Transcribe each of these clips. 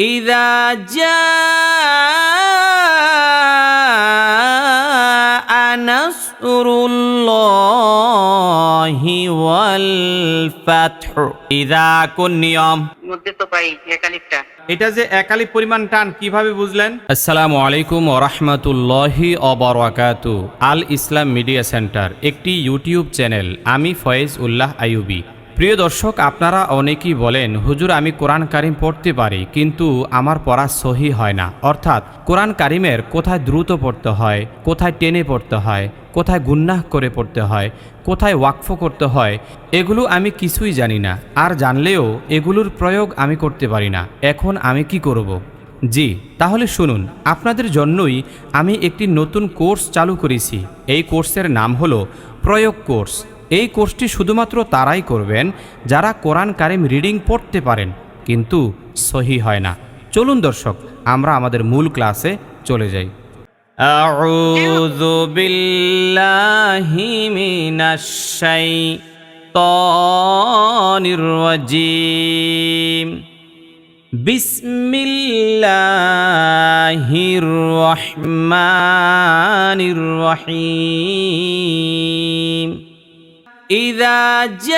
إذا جاء نصر الله والفتح إذا কোন নিয়ম মধ্যে তো পাই একালিপটা এটা যে একালি পরিমাণ টান কিভাবে বুঝলেন আসসালামু আলাইকুম ওরহমতুল্লাহি অবরাকাতু আল ইসলাম মিডিয়া সেন্টার একটি ইউটিউব চ্যানেল আমি ফয়েজ উল্লাহ আইয়ুবি প্রিয় দর্শক, আপনারা অনেকেই বলেন, হুজুর, আমি কোরআন কারিম পড়তে পারি, কিন্তু আমার পড়া সহি হয় না। অর্থাৎ, কোরআন কারিমের কোথায় দ্রুত পড়তে হয়, কোথায় টেনে পড়তে হয়, কোথায় গুন্নাহ করে পড়তে হয়, কোথায় ওয়াকফ করতে হয়, এগুলো আমি কিছুই জানি না। আর জানলেও এগুলোর প্রয়োগ আমি করতে পারি না। এখন আমি কি করব। জি, তাহলে শুনুন, আপনাদের জন্যই আমি একটি নতুন কোর্স চালু করেছি। এই কোর্সের নাম হলো প্রয়োগ কোর্স। এই কোর্সটি শুধুমাত্র তারাই করবেন যারা কোরআন কারিম রিডিং পড়তে পারেন কিন্তু সহি হয় না চলুন দর্শক আমরা আমাদের মূল ক্লাসে চলে যাই أعوذ بالله من الشيطان الرجيم بسم الله الرحمن الرحيم إذا جاء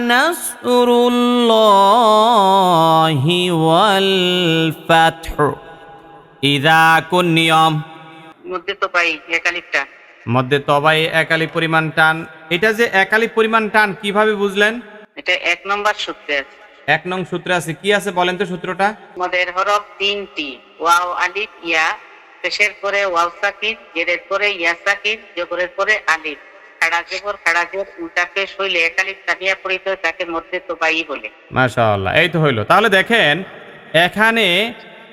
نصر الله والفتح إذا কোন নিয়ম মধ্যে তো পাই একালিপটা মধ্যে তবাই একালি পরিমাণ টান এটা যে একালি পরিমাণ টান কিভাবে বুঝলেন এটা এক নম্বর সূত্রে আছে এক নং সূত্রে আছে কি আছে বলেন তো সূত্রটা মদের হরফ তিনটি ওয়াও আলিফ ইয়া পেশের পরে ওয়ালসাকির জেরের পরে ইয়াসাকিন জবরের পরে আলিফ। খাড়া জবর খাড়া জোর উল্টাকে শৈলে একালিফ তানিয়া পরিত তাকে মধ্যে তোবাই বলে। মাশাআল্লাহ, এই তো হইল। তাহলে দেখেন, এখানে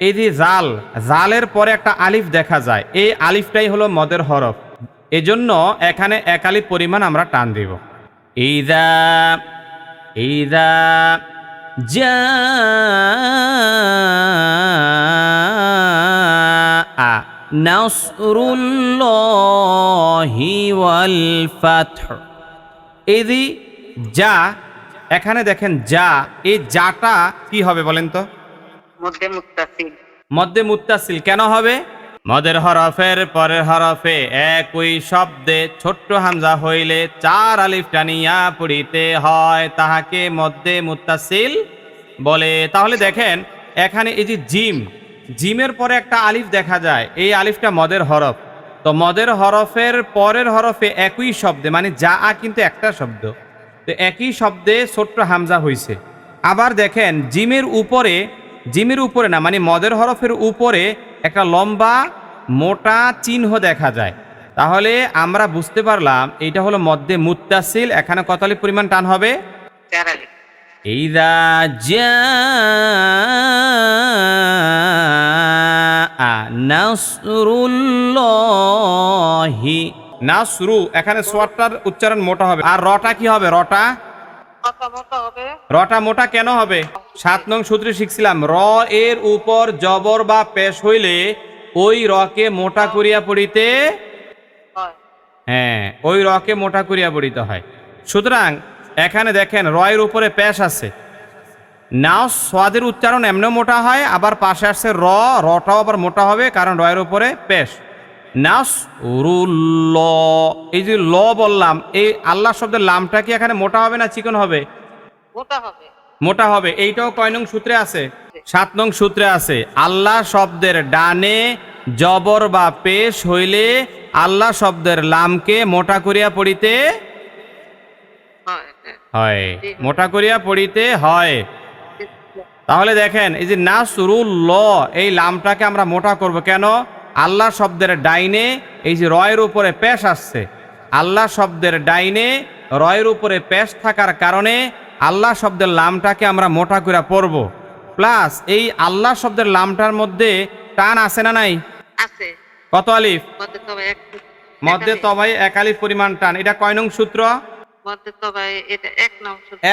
এই যে জাল, জালের পরে একটা আলিফ দেখা যায়। এই আলিফটাই হলো মদের হরফ। এজন্য এখানে এক পরিমাণ আমরা টান দিব। ইদা ইদা যা এই যা এখানে দেখেন যা এই যাটা কি হবে বলেন তো? মধ্যে মুত্তাসিল কেন হবে? মদের হরফের পরের হরফে একই শব্দে ছোট্ট হামজা হইলে চার আলিফ টানিয়া পড়িতে হয় তাহাকে মধ্যে মুত্তাসিল বলে। তাহলে দেখেন এখানে এই যে জিম জিমের পরে একটা আলিফ দেখা যায়। এই আলিফটা মদের হরফ। তো মদের হরফের পরের হরফে একই শব্দে মানে যা আ কিন্তু একটা শব্দ। তো একই শব্দে ছোট্ট হামজা হইছে। আবার দেখেন জিমের উপরে জিমের উপরে না মানে মদের হরফের উপরে একটা লম্বা মোটা চিহ্ন দেখা যায়। তাহলে আমরা বুঝতে পারলাম এইটা হলো মধ্যে মুত্তাসিল। এখানে কতালি পরিমাণ টান হবে? চার আলিফ। নাসরুল্লাহি নাসরু এখানে সোয়াটার উচ্চারণ মোটা হবে। আর রটা কি হবে? রটা? রটা মোটা কেন হবে? সাত নং সূত্রে শিখছিলাম র এর উপর জবর বা পেশ হইলে ওই রকে মোটা করিয়া পড়িতে হ্যাঁ ওই রকে মোটা করিয়া পড়িতে হয়। সুতরাং এখানে দেখেন রয়ের উপরে পেশ আছে। নাও স্বাদের উচ্চারণ এমনও মোটা হয় আবার পাশে আসছে র রটাও আবার মোটা হবে কারণ রয়ের উপরে পেশ। নাস উরুল্ল এই যে ল বললাম এই আল্লাহ শব্দের লামটা কি এখানে মোটা হবে না চিকন হবে? মোটা হবে। এইটাও কয় নং সূত্রে আছে? সাত নং সূত্রে আছে আল্লাহ শব্দের ডানে জবর বা পেশ হইলে আল্লাহ শব্দের লামকে মোটা করিয়া পড়িতে হ্যাঁ। হয়। মোটা করিয়া পড়িতে হয়। তাহলে দেখেন এই যে নাসরুল ল এই লামটাকে আমরা মোটা করব কেন? আল্লাহ শব্দের ডাইনে এই যে রয়ের উপরে পেশ আসছে। আল্লাহ শব্দের ডাইনে রয়ের উপরে পেশ থাকার কারণে আল্লাহ শব্দের লামটাকে আমরা মোটা করে পড়ব। প্লাস এই আল্লাহ শব্দের লামটার মধ্যে টান আছে না নাই? আছে। কত আলিফ? মধ্যে তবাই এক আলিফ পরিমাণ টান। এটা কয় নং সূত্র?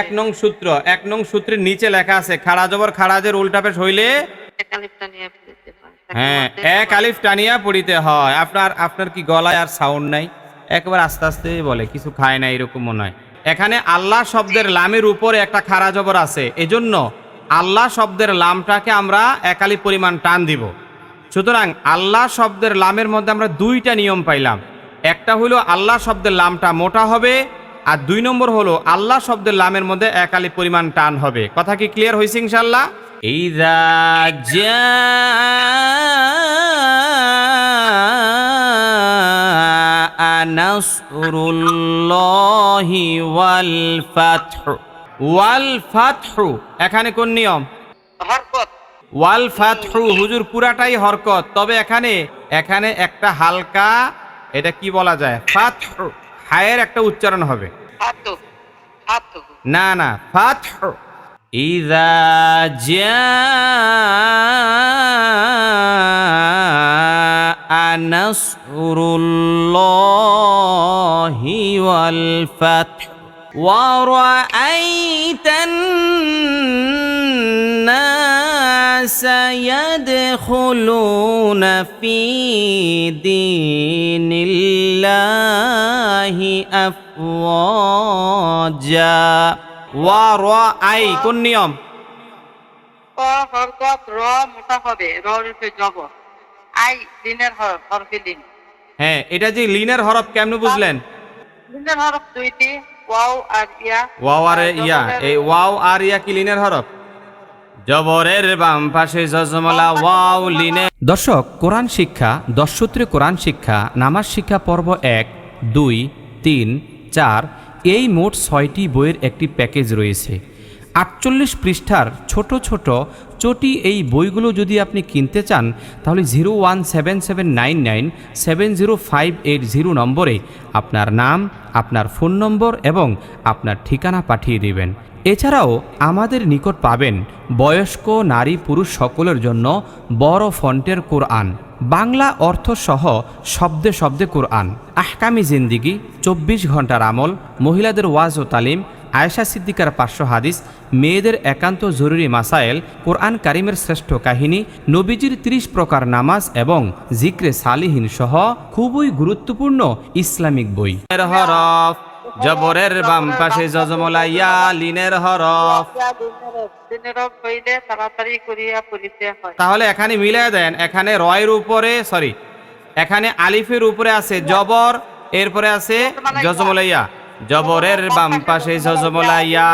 এক নং সূত্রে। এক নং সূত্রের নিচে লেখা আছে খাড়া জবর খাড়াজের উল্টা পেশ হইলে হয়। এক আলিফ টানিয়া পড়িতে হয়। আপনার আপনার কি গলায় আর সাউন্ড নাই? একবার আস্তে আস্তে বলে কিছু খায় না এরকম মনে হয় এখানে আল্লাহ শব্দের লামের উপরে একটা খারা জবর আছে। এজন্য আল্লাহ শব্দের লামটাকে আমরা একালি পরিমাণ টান দিব। সুতরাং আল্লাহ শব্দের লামের মধ্যে আমরা দুইটা নিয়ম পাইলাম। একটা হলো আল্লাহ শব্দের লামটা মোটা হবে আর দুই নম্বর হলো আল্লাহ শব্দের লামের মধ্যে একালি পরিমাণ টান হবে। কথা কি ক্লিয়ার হয়েছে ইনশাল্লাহ ইদা নাসরুল্লাহি ওয়াল ফাতহু। ওয়াল ফাতহু এখানে কোন নিয়ম? হরকত। ওয়াল ফাতহু হুজুর পুরাটাই হরকত। তবে এখানে এখানে একটা হালকা এটা কি বলা যায়? ফাতহু। হায়ের একটা উচ্চারণ হবে। না না ফাথ ইদা নাসরুল্লাহি ওয়াল يدخلون في دين الله أفواجا ورأي কোন নিয়ম ক হরকত র মোটা হবে র রূপে জবর আই দিনের হরফ হরফে দিন হ্যাঁ এটা যে লিনের হরফ কেমনে বুঝলেন দিনের হরফ দুইটি ওয়াও আর ইয়া ওয়াও আর ইয়া এই ওয়াও আর ইয়া কি লিনের হরফ জবরের বাম পাশে জজমলা ওয়াও লিনে দর্শক, কোরআন শিক্ষা, দশ দশসূত্রে কোরআন শিক্ষা, নামাজ শিক্ষা পর্ব এক, দুই, তিন, চার, এই মোট ছয়টি বইয়ের একটি প্যাকেজ রয়েছে। আটচল্লিশ পৃষ্ঠার ছোট ছোট চটি এই বইগুলো যদি আপনি কিনতে চান, তাহলে zero one seven seven nine nine seven zero five eight zero নম্বরে আপনার নাম, আপনার ফোন নম্বর এবং আপনার ঠিকানা পাঠিয়ে দিবেন। এছাড়াও আমাদের নিকট পাবেন বয়স্ক নারী পুরুষ সকলের জন্য বড় ফন্টের কোরআন, বাংলা অর্থ সহ শব্দে শব্দে কোরআন, আহকামি জিন্দিগি, চব্বিশ ঘণ্টার আমল, মহিলাদের ওয়াজ ও তালিম, আয়েশা সিদ্দিকার পার্শ্ব হাদিস, মেয়েদের একান্ত জরুরি মাসায়েল, কোরআন কারিমের শ্রেষ্ঠ কাহিনী, নবীজির ত্রিশ প্রকার নামাজ এবং জিক্রে সালিহীন সহ খুবই গুরুত্বপূর্ণ ইসলামিক বই। জবরের বাম পাশে জজমলা ইয়া লিনের হরফ। তাহলে এখানে মিলাই দেন, এখানে রয়ের উপরে সরি এখানে আলিফের উপরে আছে জবর, এরপরে আছে জজমলাইয়া। জবরের বাম পাশে জজমলাইয়া,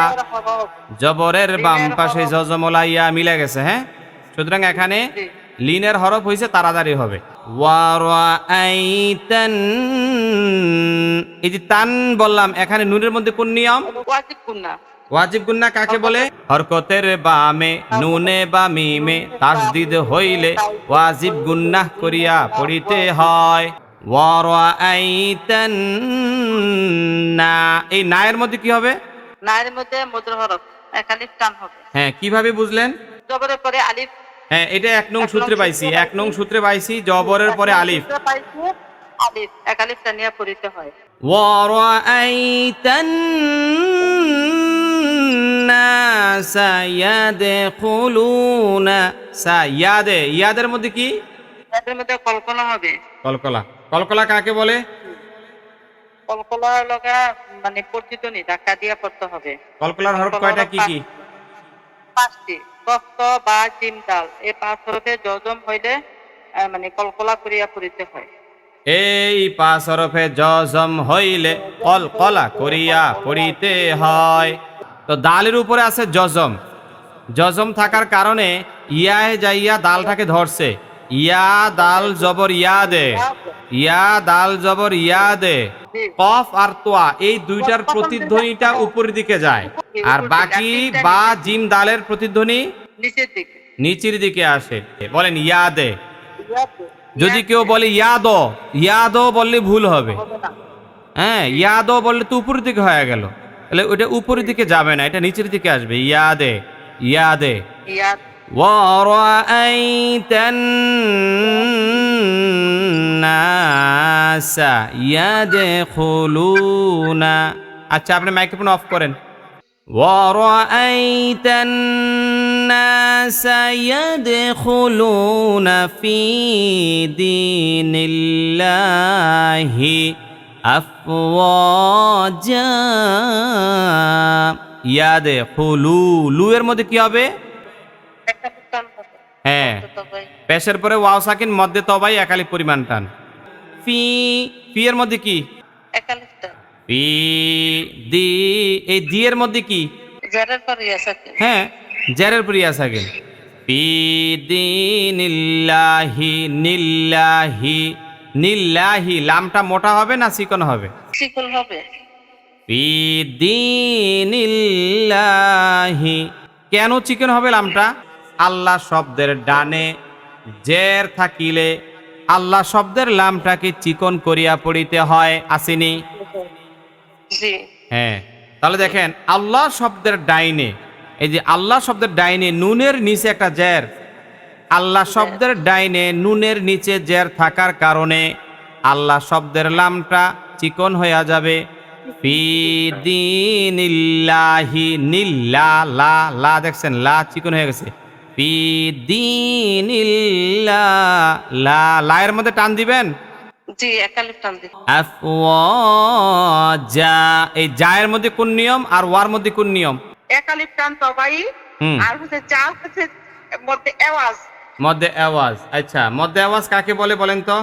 জবরের বাম পাশে জজমলাইয়া মিলে গেছে হ্যাঁ? সুতরাং এখানে লিনের হরফ হয়েছে তাড়াতাড়ি হবে। এই যে তান বললাম এখানে নুনের মধ্যে কোন নিয়ম? ওয়াজিব গুন্না। কাকে বলে? হরকতের বামে নুনে বা মিমে তাসদিদ হইলে ওয়াজিব গুন্নাহ করিয়া পড়িতে হয়। না এই নায়ের মধ্যে কি হবে? নায়ের মধ্যে মধুর হরফ একালিফ টান হবে। হ্যাঁ কীভাবে বুঝলেন? জবরের পরে আলিফ হ্যাঁ এটা এক নং সূত্রে পাইছি এক নং সূত্রে পাইছি জবরের পরে আলিফ। আলিফ। এক আলিফটা নিয়ে পড়িতে হয়। ওয়ারাআইতান ইয়াদের মধ্যে কি? ইয়াদের মধ্যে কলকলা হবে। কলকলা। কলকলা কাকে বলে? কলকলা লগা মানে পরিচিত নেই ধাক্কা দিয়া পড়তে হবে। কলকলার হরফ কয়টা কি কি? পাঁচটি। কষ্ট বা জিম ডাল এই পাঁচ হরফে জজম হইলে মানে কলকলা করিয়া পড়িতে হয়। এই পাঁচ হরফে জজম হইলে কলকলা করিয়া পড়িতে হয়। তো দালের উপরে আছে জজম জজম থাকার কারণে ইয়ায় যাইয়া দালটাকে ধরছে ইয়া দাল জবর ইয়া দে ইয়া দাল জবর ইয়া দে কফ আর তোয়া এই দুইটার প্রতিধ্বনিটা উপরের দিকে যায়। আর বাকি বা জিম দালের প্রতিধ্বনি নিচের দিকে নিচের দিকে আসে বলেন ইয়া দে যদি কেউ বলে ইয়াদ ইয়াদ বললে ভুল হবে হবে না হ্যাঁ ইয়াদ বললে তো উপরের দিকে হয়ে গেল তাহলে ওটা উপরের দিকে যাবে না এটা নিচের দিকে আসবে ইয়াদে ইয়াদে ইয়াদ ورأيت الناس يدخلون আচ্ছা আপনি মাইক্রোফোন অফ করেন ورأيت الناس يدخلون في دين الله আফওয়াজা ইয়াদে হুলু লু এর মধ্যে কি হবে একটা টান হবে হ্যাঁ তো ভাই পেশের পরে ওয়াও সাকিন মধ্যে তবাই একালি পরিমাণ টান ফি ফি এর মধ্যে কি একালিফ টান ফি দি এই দি এর মধ্যে কি? জেরের পর ইয়া সাকিন হ্যাঁ জেরের পরে ইয়া সাকিন ফি দিনিল্লাহি নিল্লাহি নিল্লাহি লামটা মোটা হবে না চিকন হবে? চিকুন হবে। ফি দিনিল্লাহি কেন চিকন হবে লামটা? আল্লাহ শব্দের ডানে জের থাকিলে আল্লাহ শব্দের লামটাকে চিকন করিয়া পড়িতে হয় আসেনি? জি। হ্যাঁ তাহলে দেখেন আল্লাহ শব্দের ডাইনে এই যে আল্লাহ শব্দের ডাইনে নুনের নিচে একটা জের আল্লাহ শব্দের ডাইনে নুনের নিচে জের থাকার কারণে আল্লাহ শব্দের লামটা চিকন হইয়া যাবে। ফি দিনিল্লাহি নিল্লা লা লা দেখছেন লা চিকন হয়ে গেছে। ফি দিনিল্লা লা লায়ের মধ্যে টান দিবেন? জি একালিফ টান দি আফওয়াজা এই জায়ের মধ্যে কোন নিয়ম আর ওয়ার মধ্যে কোন নিয়ম? একালিফ টান তবাই আর হচ্ছে চা হচ্ছে মধ্যে আওয়াজ মধ্যে আওয়াজ আচ্ছা মধ্যে আওয়াজ কাকে বলে বলেন তো?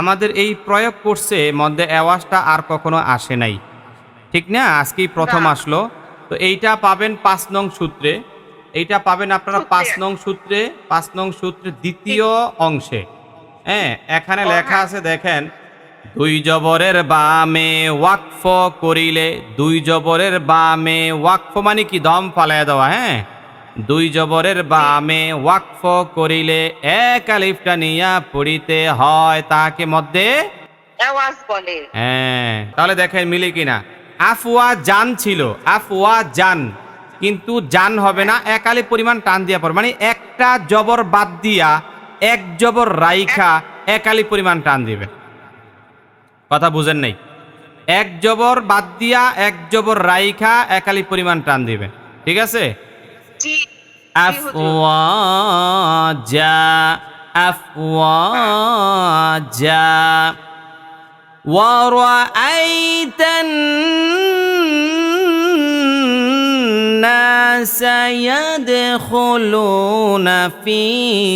আমাদের এই প্রয়োগ করছে মধ্যে আওয়াজটা আর কখনো আসে নাই। ঠিক না? আজকেই প্রথম আসলো। তো এইটা পাবেন পাঁচ নং সূত্রে। এইটা পাবেন আপনারা পাঁচ নং সূত্রে পাঁচ নং সূত্রে দ্বিতীয় অংশে। হ্যাঁ এখানে লেখা। আছে দেখেন দুই জবরের বামে ওয়াকফ করিলে দুই জবরের বামে ওয়াকফ মানে কি? দম ফালাইয়া দেওয়া হ্যাঁ? দুই জবরের বামে ওয়াকফ করিলে এক আলিফটা নিয়া পড়িতে হয় তাকে মধ্যে হ্যাঁ তাহলে দেখেন মিলে কিনা। আফওয়া জান ছিল আফওয়া জান কিন্তু জান হবে না এক আলি পরিমাণ টান দিয়া পড়ে মানে একটা জবর বাদ দিয়া এক জবর রাইখা একালি পরিমাণ টান দিবে। কথা বুঝেন নাই? এক জবর বাদ দিয়া এক জবর রাইখা একালি পরিমাণ টান দিবে। ঠিক আছে? আফওয়াজা আফওয়াজা। ওয়া রাআইতান الناس يدخلون في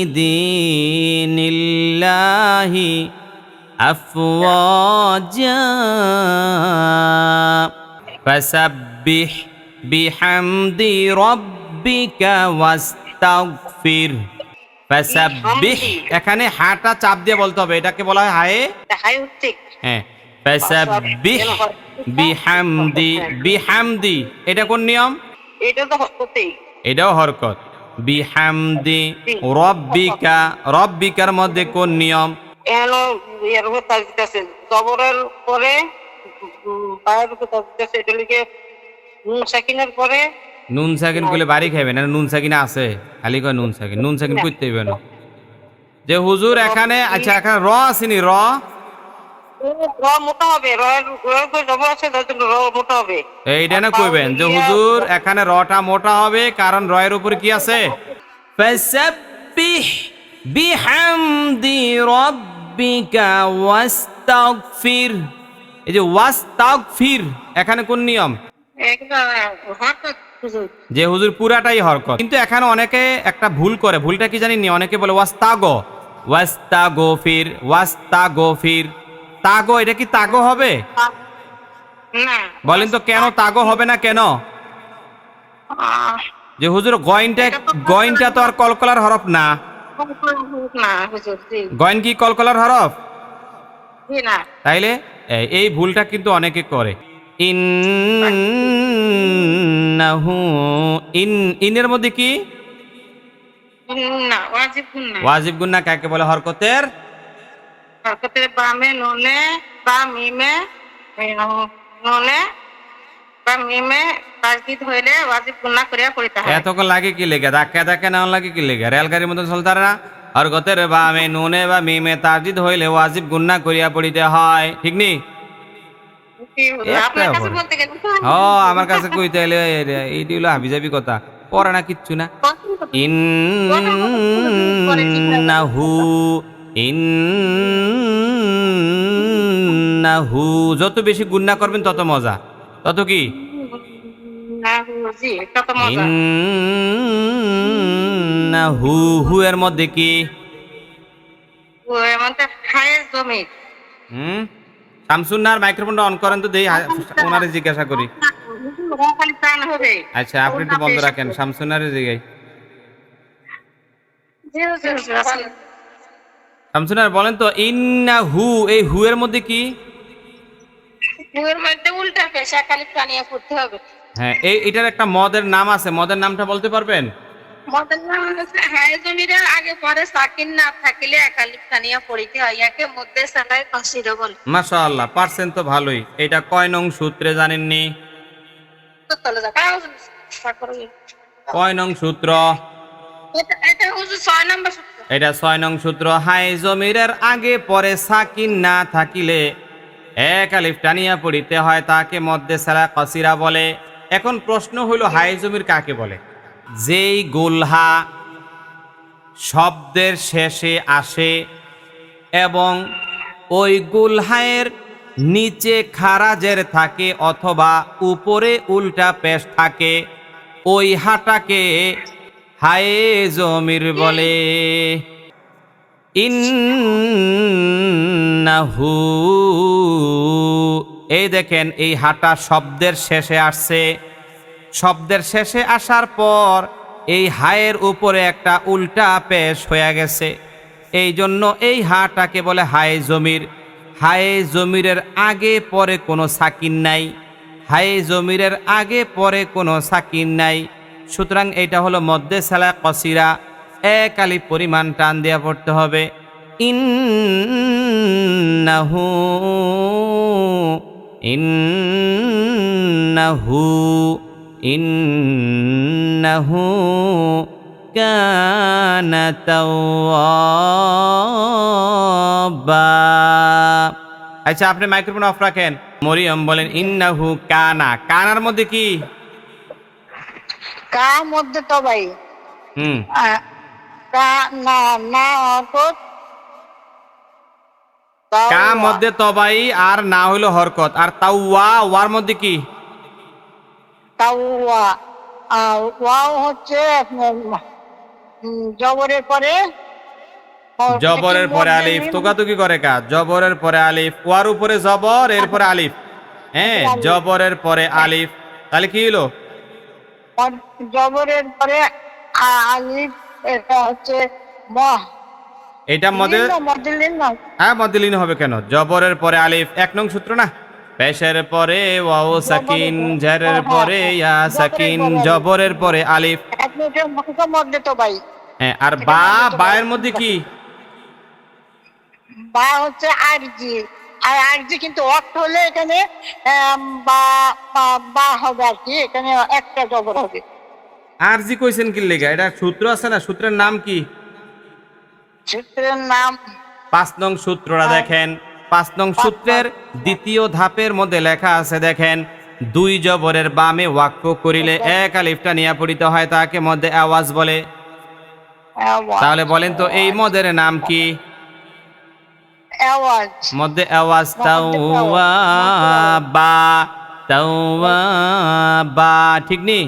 دين الله أفواجا فسبح بحمد ربك واستغفر فسبح এখানে হাটা চাপ দিয়ে বলতে হবে এটাকে বলা হয় হায়ে হাই উঠছে হ্যাঁ ফাসাব্বিহ বিহামদি বিহামদি এটা কোন নিয়ম এটা তো হতেই এটাও হরকত। বিহামদি রব্বিকা রব্বিকার মধ্যে কোন নিয়ম? এর জবরের পরে এটা লিখে নুন সাকিনের পরে নুন সাকিন করলে বাড়ি খাইবে না? নুন সাকিন আছে। খালি কয় নুন সাকিন? নুন সাকিন করতে হইবে না। যে হুজুর এখানে আচ্ছা এখানে র আসেনি র এইটা না কইবেন যে হুজুর এখানে রটা মোটা হবে কারণ রয়ের উপর কি আছে? ফাসাব্বিহ বিহামদি রাব্বিকা ওয়াস্তাগফির। এই যে ওয়াস্তাগফির এখানে কোন নিয়ম? যে হুজুর পুরাটাই হরকত। কিন্তু এখানে অনেকে একটা ভুল করে ভুলটা কি জানি নি অনেকে বলে ওয়াস্তাগো। ওয়াস্তাগফির ওয়াস্তাগফির। তাগো এটা কি তাগো হবে? বলেন তো কেন তাগো হবে না কেন? যে হুজুর গয়নটা গয়নটা তো আর কলকলার হরফ না। গয়ন কি কলকলার হরফ? তাইলে? এই- ভুলটা কিন্তু অনেকে করে। ইন্নাহু ইন ইনের মধ্যে কি? ওয়াজিব গুন্না কাকে বলে হরকতের? হরকতের বামে নুনে বা মিমে নুনে বা মিমে তাজদিদ হইলে ওয়াজিব গুন্না করিয়া পড়িতে হয়। এতক্ষণ লাগে কি লেগে? ধাক্কা ধাক্কা না লাগে কি লেগে? রেলগাড়ির মতো চলতে পারে না। হরকতের বামে নুনে বা মিমে তাজিদ হইলে ওয়াজিব গুন্না করিয়া পড়িতে হয়। ঠিক নি? ও আমার কাছে কইতে এলে এইটি হলো হাবিজাবি কথা। পড়ে না কিচ্ছু না। ইন্নাহু ইন্নাহু যত বেশি গুন্না করবেন তত মজা। তত কি? ইন্নাহু হু এর মধ্যে কি? হুম? শামসুন্নার মাইক্রোফোনটা অন করেন তো দেই ওনারে জিজ্ঞাসা করি। আচ্ছা আপনি একটু বন্ধ রাখেন শামসুন্নারে জিগাই। জি, জি, জি, আসলে শামসুনার বলেন তো ইন্না হু এই হু এর মধ্যে কি? কুয়ের মধ্যে উল্টা পেশা খালি পড়তে হবে। হ্যাঁ এই এটার একটা মদের নাম আছে মদের নামটা বলতে পারবেন? মদের নাম হচ্ছে আগে পরে সাকিন না থাকিলে প্রাণিয়া পড়িতে হয়। একে মধ্যে বলে। মাশাআল্লাহ পারছেন তো ভালোই। এটা কয় নং সূত্রে জানেননি? কয় নং সূত্র? এটা- এটা হচ্ছে ছয় নম্বর সূত্র। এটা ছয় নং সূত্র হাই জমিরের আগে পরে সাকিন না থাকিলে। এক আলিফ টানিয়া পড়িতে হয় তাকে মধ্যে সেলা কসিরা বলে। এখন প্রশ্ন হইল হাই জমির কাকে বলে? যেই গোলহা শব্দের শেষে আসে এবং ওই গুলহায়ের নিচে খারাজের থাকে অথবা উপরে উল্টা পেশ থাকে, ওই হাটাকে হায়ে জমির বলে, ইন্নাহু এই দেখেন, এই হাটা শব্দের শেষে আসছে। শব্দের শেষে আসার পর এই হায়ের উপরে একটা উল্টা পেশ হয়ে গেছে। এই জন্য এই হাটাকে বলে হায়ে জমির। হায়ে জমিরের আগে পরে কোনো সাকিন নাই। হায়ে জমিরের আগে পরে কোনো সাকিন নাই। সুতরাং এটা হলো মধ্যে সালা কসিরা। এক আলি পরিমাণ টান দেওয়া পড়তে হবে। ইন্নাহু ইন্নাহু ইন্নাহু কানা আচ্ছা আপনি মাইক্রোফোন অফ রাখেন। মরিয়ম বলেন, ইন্নাহু কানা। কানার মধ্যে কি? কা মধ্যে তো ভাই। হুম। কা না না অর্থ কা মধ্যে তবাই আর না হরকত। আর তাওয়া ওয়ার মধ্যে কি? তাওয়া ওয়াও হচ্ছে জবরের পরে জবরের পরে আলিফ। তোকাতুকি করে কা জবরের পরে আলিফ। ওয়ার উপরে জবর এরপরে আলিফ। হ্যাঁ জবরের পরে আলিফ। তাহলে কি হলো জবরের পরে আলিফ এটা হচ্ছে মহ এটা না হ্যাঁ মদিলিন হবে কেন? জবরের পরে আলিফ এক নং সূত্র না? পেশের পরে ওয়াও সাকিন ঝেরের পরে ইয়া সাকিন জবরের পরে আলিফ। এক মধ্যে তো ভাই। হ্যাঁ আর বা বায়ের মধ্যে কি? বা হচ্ছে আরজি। আর আরজি কিন্তু অর্থ হলে এখানে বা বা- হবে আর কি এখানে একটা জবর হবে। আর জি কইছেন কি লেগা? এটা সূত্র আছে না? সূত্রের নাম কি? সূত্রের নাম পাঁচ নং সূত্রটা দেখেন। পাঁচ নং সূত্রের দ্বিতীয় ধাপের মধ্যে লেখা আছে দেখেন দুই জবরের বামে ওয়াক্য করিলে এক আলিফটা নিয়ে পড়িত হয় তাকে মধ্যে আওয়াজ বলে। তাহলে বলেন তো এই মদের নাম কি? মধ্যে আওয়াজ তাওয়া বা তাওয়া বা ঠিক নেই